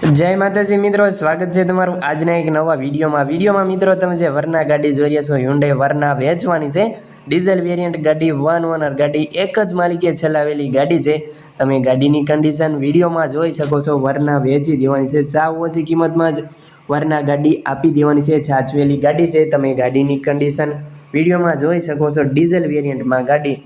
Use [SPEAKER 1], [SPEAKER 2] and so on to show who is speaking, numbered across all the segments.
[SPEAKER 1] જય માતાજી મિત્રો, સ્વાગત છે તમારું આજના એક નવા વિડીયોમાં. વિડીયોમાં મિત્રો, તમે જે વરના ગાડી જોઈ રહ્યા છો હ્યુન્ડે વરના વેચવાની છે. ડીઝલ વેરિયન્ટ ગાડી વન ઓનર ગાડી એક જ માલિકે ચલાવેલી ગાડી છે. તમે ગાડીની કન્ડિશન વિડીયોમાં જોઈ શકો છો, વરના વેચી દેવાની છે. સાવ ઓછી કિંમતમાં જ વરના ગાડી આપી દેવાની છે છાચવેલી ગાડી છે. તમે ગાડીની કન્ડિશન વિડીયોમાં જોઈ શકો છો ડીઝલ વેરિયન્ટમાં ગાડી.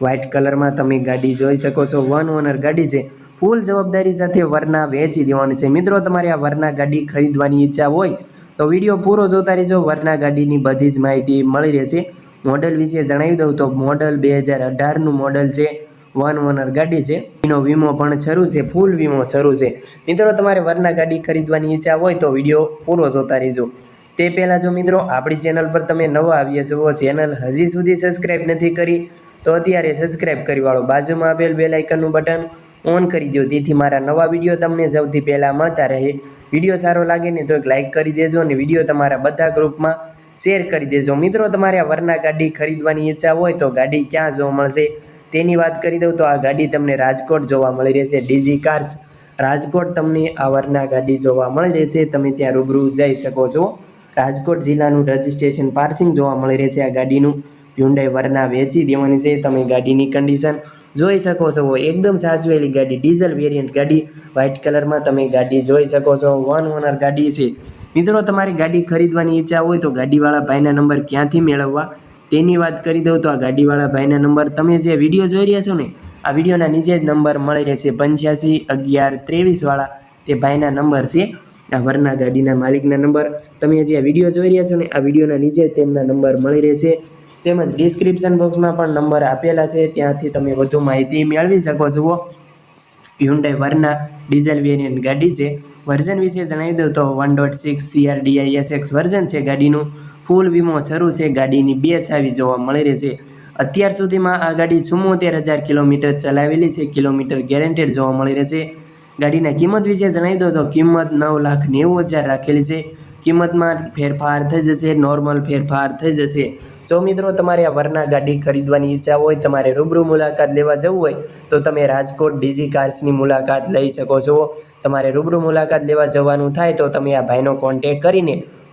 [SPEAKER 1] વ્હાઇટ કલરમાં તમે ગાડી જોઈ શકો છો વન ઓનર ગાડી છે. ફૂલ જવાબદારી સાથે વરના વેચી દેવાની છે. મિત્રો, તમારે આ વરના ગાડી ખરીદવાની ઈચ્છા હોય તો વીડિયો પૂરો જોતા રહેજો. વરના ગાડીની બધી જ માહિતી મળી રહેશે. મોડલ વિશે જણાવી દઉં તો મોડલ બે હજાર અઢારનું મોડલ છે. વન ઓનર ગાડી છે. એનો વીમો પણ શરૂ છે. ફૂલ વીમો શરૂ છે. મિત્રો, તમારે વરના ગાડી ખરીદવાની ઈચ્છા હોય તો વીડિયો પૂરો જોતા રહેજો. તે પહેલાં જો મિત્રો, આપણી ચેનલ પર તમે નવા આવ્યા છો, ચેનલ હજી સુધી સબસ્ક્રાઈબ નથી કરી, તો અત્યારે સબસ્ક્રાઈબ કરી વાળો. બાજુમાં આપેલ બેલ આઇકનનું બટન ઓન કરી દો તેથી મારા નવા વીડિયો તમને સૌથી પહેલાં મળતા રહે. વીડિયો સારો લાગે ને તો એક લાઇક કરી દેજો અને વીડિયો તમારા બધા ગ્રુપમાં શેર કરી દેજો. મિત્રો, તમારે આ વરના ગાડી ખરીદવાની ઈચ્છા હોય તો ગાડી ક્યાં જોવા મળશે? તેની વાત કરી દઉં તો આ ગાડી તમને રાજકોટ જોવા મળી રહેશે. ડીજી કાર્સ રાજકોટ તમને આ વરના ગાડી જોવા મળી રહેશે. તમે ત્યાં રૂબરૂ જઈ શકો છો. રાજકોટ જિલ્લાનું રજિસ્ટ્રેશન પાર્સિંગ જોવા મળી રહેશે આ ગાડીનું. હ્યુન્ડાઈ વરના વેચી દેવાની છે. તમે ગાડીની કન્ડિશન જોઈ શકો છો. એકદમ સાચવેલી ગાડી ડીઝલ વેરિયન્ટ ગાડી. વ્હાઇટ કલરમાં તમે ગાડી જોઈ શકો છો. વન ઓનર ગાડી છે. મિત્રો, તમારી ગાડી ખરીદવાની ઈચ્છા હોય તો ગાડીવાળા ભાઈના નંબર ક્યાંથી મેળવવા? તેની વાત કરી દઉં તો આ ગાડીવાળા ભાઈના નંબર તમે જે વીડિયો જોઈ રહ્યા છો ને, આ વિડીયોના નીચે જ નંબર મળી રહેશે. પંચ્યાસી અગિયાર ત્રેવીસવાળા તે ભાઈના નંબર છે. આ વરના ગાડીના માલિકના નંબર. તમે જે આ વીડિયો જોઈ રહ્યા છો ને, આ વિડીયોના નીચે તેમના નંબર મળી રહેશે. તેમજ ડિસ્ક્રિપ્શન બોક્સમાં પણ નંબર આપેલા છે. ત્યાંથી તમે વધુ માહિતી મેળવી શકો છો. હ્યુન્ડાઈ વરના ડીઝલ વેરિયન્ટ ગાડી છે. વર્ઝન વિશે જણાવી દઉં તો one dot six CRDI SX version છે ગાડીનું. ફૂલ વીમો શરૂ છે. ગાડીની બે છાવી જોવા મળી રહેશે અત્યાર સુધીમાં આ ગાડી ચુમ્મોતેર હજાર કિલોમીટર ચલાવેલી છે. કિલોમીટર ગેરંટેડ જોવા મળી રહેશે ગાડીના કિંમત વિશે જણાવી દો તો કિંમત નવ લાખ નેવું હજાર રાખેલી છે. કિંમતમાં ફેરફાર થઈ જશે નોર્મલ ફેરફાર થઈ જશે. જો મિત્રો તમારે આ વરના ગાડી ખરીદવાની ઈચ્છા હોય, તમારે રૂબરૂ મુલાકાત લેવા જવું હોય, તો તમે રાજકોટ ડીજી કાર્સની મુલાકાત લઈ શકો છો. તમારે રૂબરૂ મુલાકાત લેવા જવાનું થાય તો તમે આ ભાઈનો કોન્ટેક કરીને